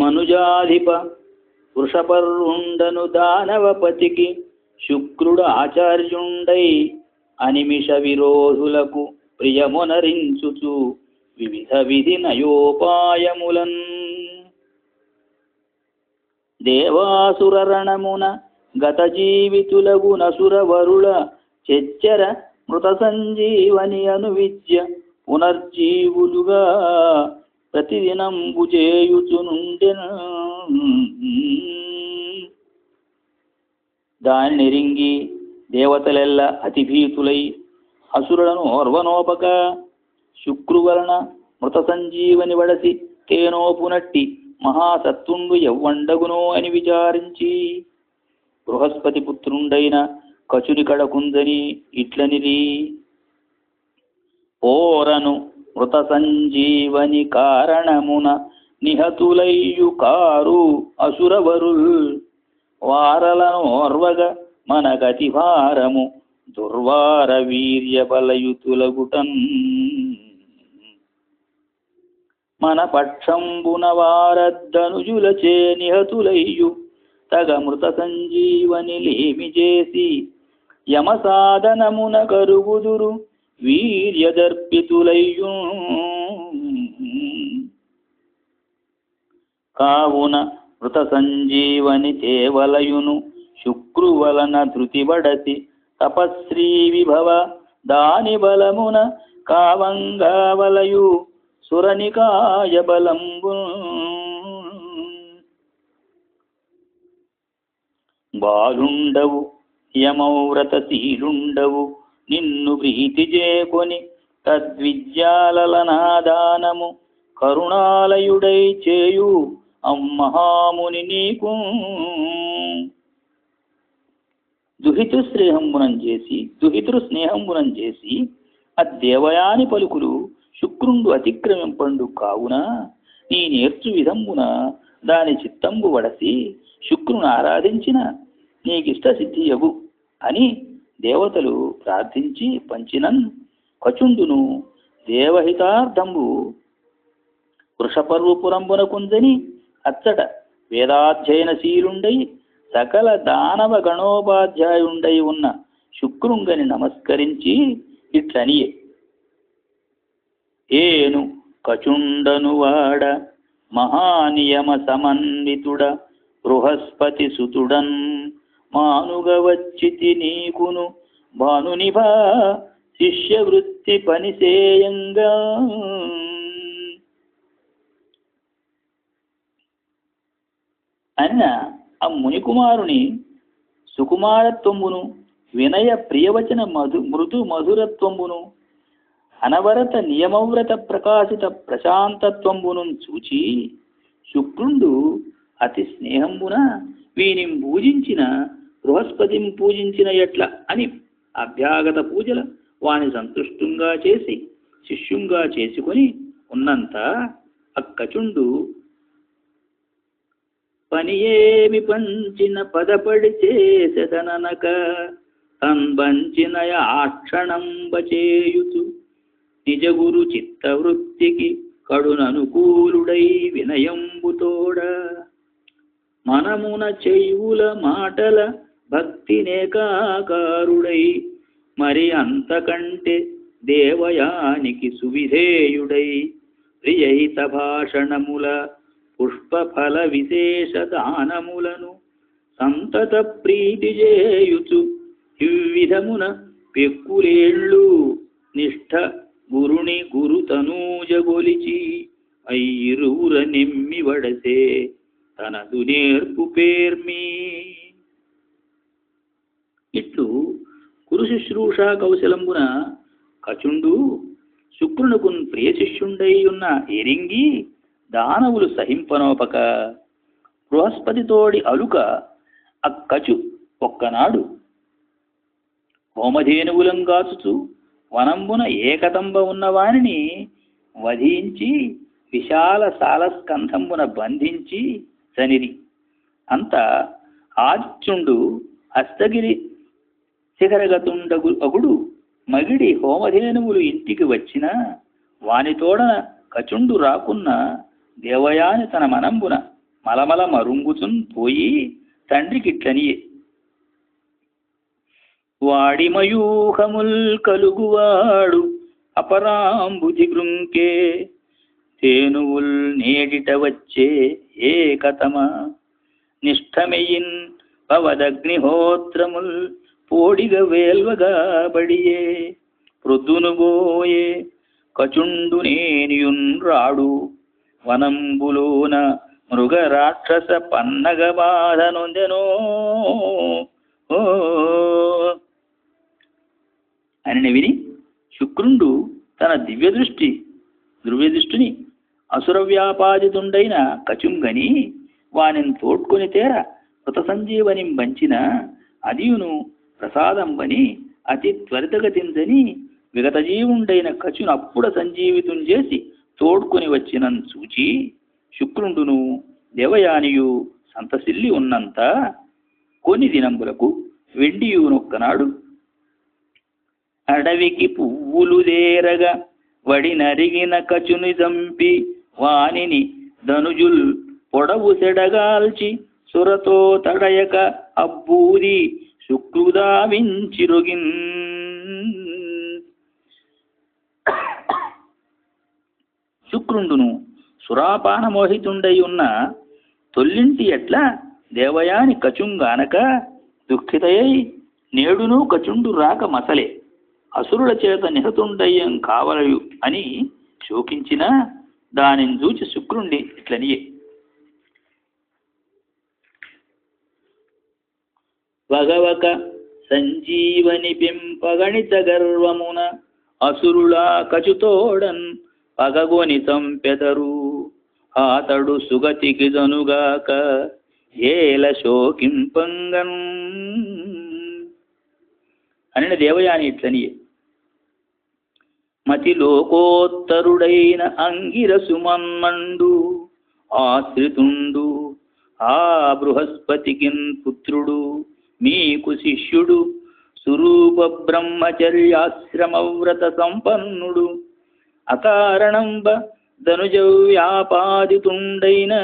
మనుజాధిప వృషపర్రుండను దానవపతికి శుక్రుడు ఆచార్యుండై అనిమిష విరోధులకు ప్రియమునరించుచు వివిధ విధి నయోపాయములన్. దేవాసురరణమున గత జీవితులగు నసురవరుల చెచ్చర మృత సంజీవని అను విద్య పునర్జీవులుగా ప్రతిదినంబు చేయుచునుండెన దానినెరింగి దేవతలెల్ల అతిభీతులై అసురులను ఓర్వనోపక శుక్రు వలన మృత సంజీవని వడసి తేనోపునట్టి మహాసత్తుండు ఎవ్వండగునో అని విచారించి బృహస్పతి పుత్రుండైన కచుని కడకుందని ఇట్లనిరి. ఓరను మృత సంజీవని కారణమున నిహతులయ్యుకారు అసురవరుల్ వారలను ఓర్వగ మనగతి భారము దుర్వార వీర్య బలయుతులగుటన్ మన పక్షంబున వారద్దనుజులచే నిహతులయ్యు తగ మృత సంజీవని లేమి చేసి యమ సాధనమున కరుగుదురు వీర్యదర్పితులయ్యు కావున మృత సంజీవని తేవలయును శుక్రువలన ధృతిబడసి తపశ్రీ విభవ దాని బలమున కావంగావలయు సురనికాయ బలంబు బాలుండవు యమౌవ్రతశీలుండవు నిన్ను ప్రీతి చేకొని తద్విద్యాలనాదానము కరుణాలయుడై చేయు అమ్మహాముని నీకు. దుహితు స్నేహంబునం చేసి దుహితుడు స్నేహంబునం చేసి అద్దేవయాని పలుకులు శుక్రుండు అతిక్రమింపండు కావున నీ నేర్చు విధంబున దాని చిత్తంబు వడసి శుక్రుని ఆరాధించిన నీకిష్ట సిద్ధియగు అని దేవతలు ప్రార్థించి పంచినన్ కచుండును. దేవహితార్థంబు వృషపర్వపురంబున కుందని అచ్చట వేదాధ్యయనశీలుండై సకల దానవ గణోపాధ్యాయుండై ఉన్న శుక్రుంగని నమస్కరించి ఇట్లనియే. ఏను కచుండనువాడ మహానియమ సమన్వితుడ బృహస్పతి సుతుడన్ మానుగవచ్చితి నీకును. భానునిభా శిష్యవృత్తి పనిసేయంగా. అన్న ఆ మునికుమారుని సుకుమారత్వమును వినయ ప్రియవచన మధు మృదు మధురత్వమును అనవరత నియమవ్రత ప్రకాశిత ప్రశాంతత్వంబును చూచి శుక్రుండు అతి స్నేహంబున వీని పూజించిన బృహస్పతిని పూజించిన ఎట్ల అని అభ్యాగత పూజల వాని సంతుష్టంగా చేసి శిష్యుంగా చేసుకొని ఉన్నంత అక్కచుండు. పని ఏమి పంచిన పదపడి చేసెదననక తన్బంచిన ఆక్షణంబచేయుచు నిజగురు చిత్తవృత్తికి కడుననుకూలుడై వినయంబుతోడ మనమున చెయ్యుల మాటల భక్తినేకాకారుడై మరి అంతకంటే దేవయానికి సువిధేయుడై ప్రియహిత భాషణముల పుష్పఫల విశేష దానములను సంతత ప్రీతి చేయుచు ఇవ్విధమున పెక్కులేళ్ళు నిష్ఠ గురుని గురుతనూజగొలిచి అయ్యిరువుర నెమ్మి వడసే తనదు నేర్పు పేర్మీ. గురు శుశ్రూష కౌశలంబున కచుండు శుక్రునకున్ ప్రియ శిష్యుండై ఉన్న ఎరింగి దానవులు సహింపనోపక. బృహస్పతితోడి అలుక అక్కచు ఒక్కనాడు. హోమధేనువులంగాచుచు వనంబున ఏకతంబ ఉన్న వానిని వధించి విశాల సాలస్కంధంబున బంధించి సనిరి అంత ఆదిత్యుండు హస్తగిరి శిఖరగతుండగు అగుడు మగిడి హోమధేనువులు ఇంటికి వచ్చిన వానితోడ కచుండు రాకున్న దేవయాని తన మనంబున మలమల మరుంగుచున్ పోయి తండ్రికిట్లనియే. వాడి మయూహముల్ కలుగువాడు అపరాంబుధి గృంకే తేనువుల్ నేడిట వచ్చే ఏకతమ నిష్ఠమెయిన్ పవదగ్నిహోత్రముల్ పోడిగ వేల్వగా బడియే ప్రొద్దునుబోయే కచుండు నేనియున్ రాడు. వనంబులోన మృగ రాక్షస పన్నగ బాధ నొందెనో. ఓ. అని విని శుక్రుండు తన దివ్య దృష్టి దివ్య దృష్టిని అసుర వ్యాపాదితుండైన కచుంగని వానిని తోడ్కొని తేర కృత సంజీవని బంచిన అదియును ప్రసాదంబని అతి త్వరితగతిందని విగతజీవుండైన కచును అప్పుడ సంజీవితం చేసి తోడ్కొని వచ్చినన్ సూచి శుక్రుండును దేవయానియు సంతసిల్లి ఉన్నంత కొన్ని దినంబులకు వెండియునొక్కనాడు. అడవికి పువ్వులు దేరగా వడి నరిగిన కచుని చంపి వానిని ధనుజుల్ పొడవు సెడగాల్చి సురతో తడయక అబ్బూరి శుక్రుదావించిరొగిన్. శుక్రుండును సురాపాన మోహితుండై ఉన్న తొల్లింటి ఎట్ల దేవయాని కచుంగానక దుఃఖితయై నేడును కచుండు రాక మసలే. అసురుల చేత నిహతుండయ్యం కావలయు అని శోకించిన దానిని చూచి శుక్రుండి ఇట్లనియే. వగవక సంజీవని పింపగణిత గర్వమున అసురులా కచుతోడన్ పగగొని చంపెదరు ఆతడు సుగతికి జనుగాక ఏల శోకింపంగన్ అని దేవయాని ఇట్లనియే మతి లోకోత్తరుడైన అంగిరసు మన్మండు ఆశ్రితుండు ఆ బృహస్పతికిన్ పుత్రుడు మీకు శిష్యుడు సురూప బ్రహ్మచర్యాశ్రమవ్రత సంపన్నుడు అకారణంబ ధనుజ వ్యాపాదితుండైన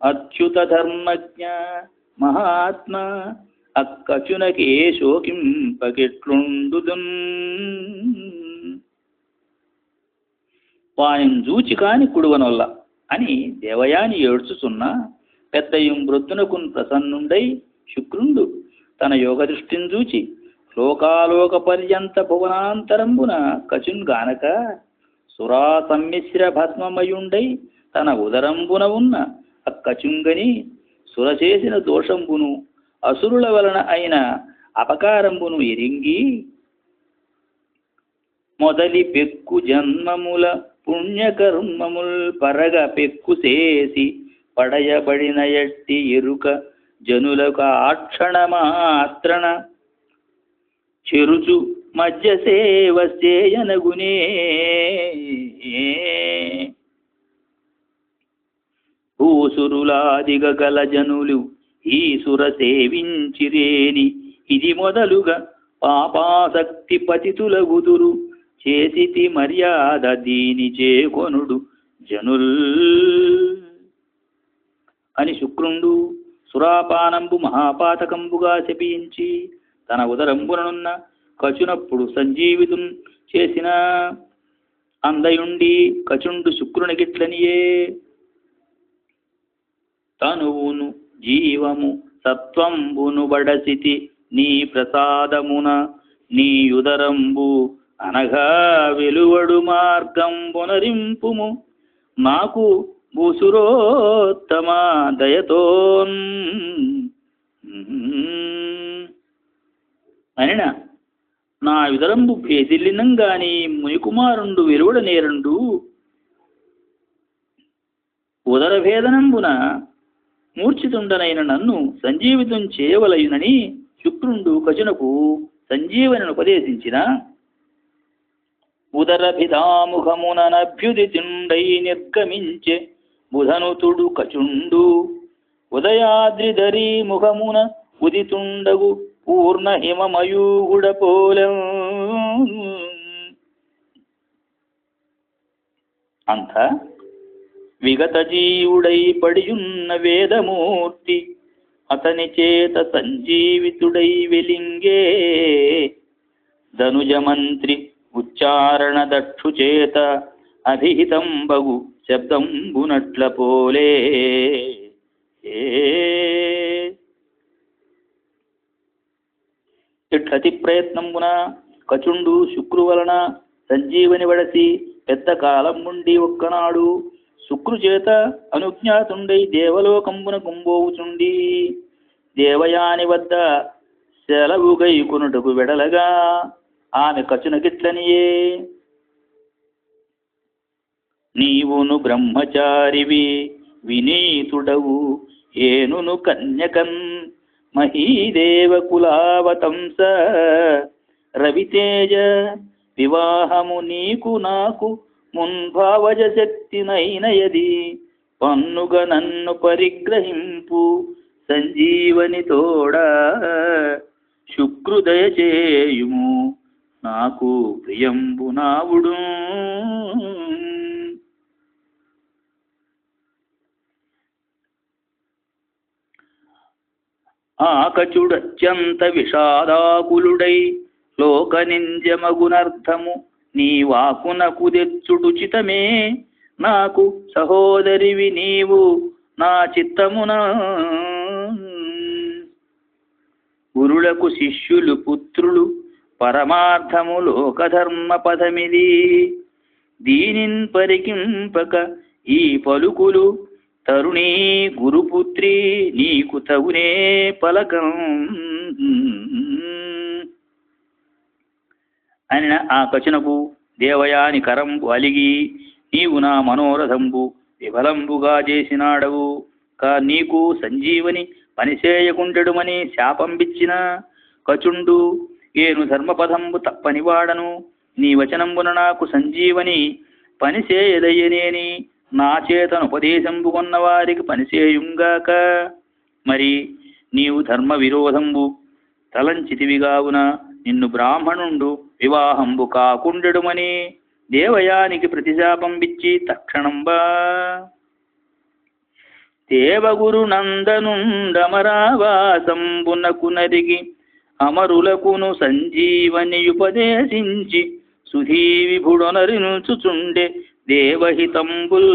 అచ్యుత ధర్మజ్ఞ మహాత్మ అక్కచునకే శోకింపకెట్లుండుదున్ వాయం చూచి కాని కుడువనొల్ల అని దేవయాని ఏడ్చుచున్న పెద్దయం వృద్ధునకున్ ప్రసన్నుండై శుక్రుండు తన యోగ దృష్టిని చూచి లోకాలోక పర్యంత భువనాంతరంబున కచున్ గానక సురా సమ్మిశ్ర భస్మమయుండై తన ఉదరంబున ఉన్న అక్కచుంగని సుర చేసిన దోషంబును అసురుల వలన అయిన అపకారంబును ఎరింగి మొదలి పెక్కు జన్మముల పుణ్యకర్మముల్ పరగ పెక్కు చేసి పడయబడిన ఎట్టి ఎరుక జనులకు ఆక్షణమాత్రణ. చెరుచు మధ్య సేవ చేయనగునే భూసురులాదిగ గల జనులు ఈసుర సేవించిరేని. ఇది మొదలుగా పాపాసక్తి పతితులగుదురు. చేసితి మర్యాద దీని చేకొనుడు జనుల్. అని శుక్రుండు సురాపానంబు మహాపాతకంబుగా శపించి తన ఉదరంబుననున్న కచునప్పుడు సంజీవితం చేసిన అందయుండి కచుండు శుక్రుని గిట్లనియే. తనువును జీవము సత్వంబును బడసితి నీ ప్రసాదమున నీ ఉదరంబు అనగా వెలువడు మార్గం పునరింపుము నాకు భూసురోత్తమ దయతోన్. అనిన నా విదరంబు భేదిల్లినంగాని మునికుమారుండు వెలువడ నేరండు. ఉదరభేదనంబున మూర్ఛితుండనైన నన్ను సంజీవితం చేయవలయునని శుక్రుండు కజునకు సంజీవనను ఉపదేశించిన. ఉదరభిధాముఖముననభ్యుదితుండై నిర్గమించే బుధనుతుడు కచుండు. ఉదయాద్రిధరి ముఖమున ఉదితుండగు పూర్ణ హిమమయూగుడ పోలం. అంత విగత జీవుడై పడియున్న వేదమూర్తి అతని చేత సంజీవితుడై వెలింగే. ధనుజమంత్రి ఉచ్చారణ దక్షు చేత శబ్దం శబ్దంబునట్ల పోలే. ఇట్లతి ప్రయత్నంబున కచుండు శుక్రు వలన సంజీవని వడసి పెద్ద కాలం నుండి ఒక్కనాడు శుక్రు చేత అనుజ్ఞాతుండై దేవలోకంబున కుంబోవుచుండి దేవయాని వద్ద సెలవుగై కొనుటకు వెడలగా ఆమె కచునకిట్లనియే నీవును బ్రహ్మచారివి వినీతుడవు. ఏనును కన్యకన్ మహీదేవ కులావతంస. రవితేజ వివాహము నీకు నాకు మున్భావజ శక్తినైనయది పన్నుగ నన్ను పరిగ్రహింపు సంజీవని తోడా. శుక్రుదయ చేయుము నాకు ప్రియంబు నావుడు. ఆకచుడత్యంత విషాదాకులుడై లోక నింజమగునర్థము నీ వాకున కుదెచ్చుడుచితమే నాకు సహోదరివి నీవు నా చిత్తమున. గురులకు శిష్యులు పుత్రులు పరమార్థము లోకధర్మ పదమిది. దీనిన్ పరికింపక ఈ పలుకులు తరుణీ గురుపుత్రి నీకు తగునే పలకం. అనిన ఆ కచునకు దేవయాని కరంబు అలిగి నీవు నా మనోరథంబు విఫలంబుగా చేసినాడవు. కా నీకు సంజీవని పనిచేయకుండడుమని శాపంబిచ్చిన కచుండు ఏను ధర్మపదంబు తప్పని వాడను నీ వచనంబున నాకు సంజీవని పనిచేయదయ్యనేని. నా చేతను ఉపదేశంబు వారికి పనిచేయుంగాక మరి నీవు ధర్మ విరోధంబు తలంచితివిగావున నిన్ను బ్రాహ్మణుండు వివాహంబు కాకుండెడుమని దేవయానికి ప్రతిశాపంబిచ్చి తక్షణంబా. దేవగురు నందనుండమరావాసంబునకు నరిగి అమరులకును సంజీవనియుపదేశించి సుధీ విభుడొనరినుచుచుండే దేవహితంబుల్.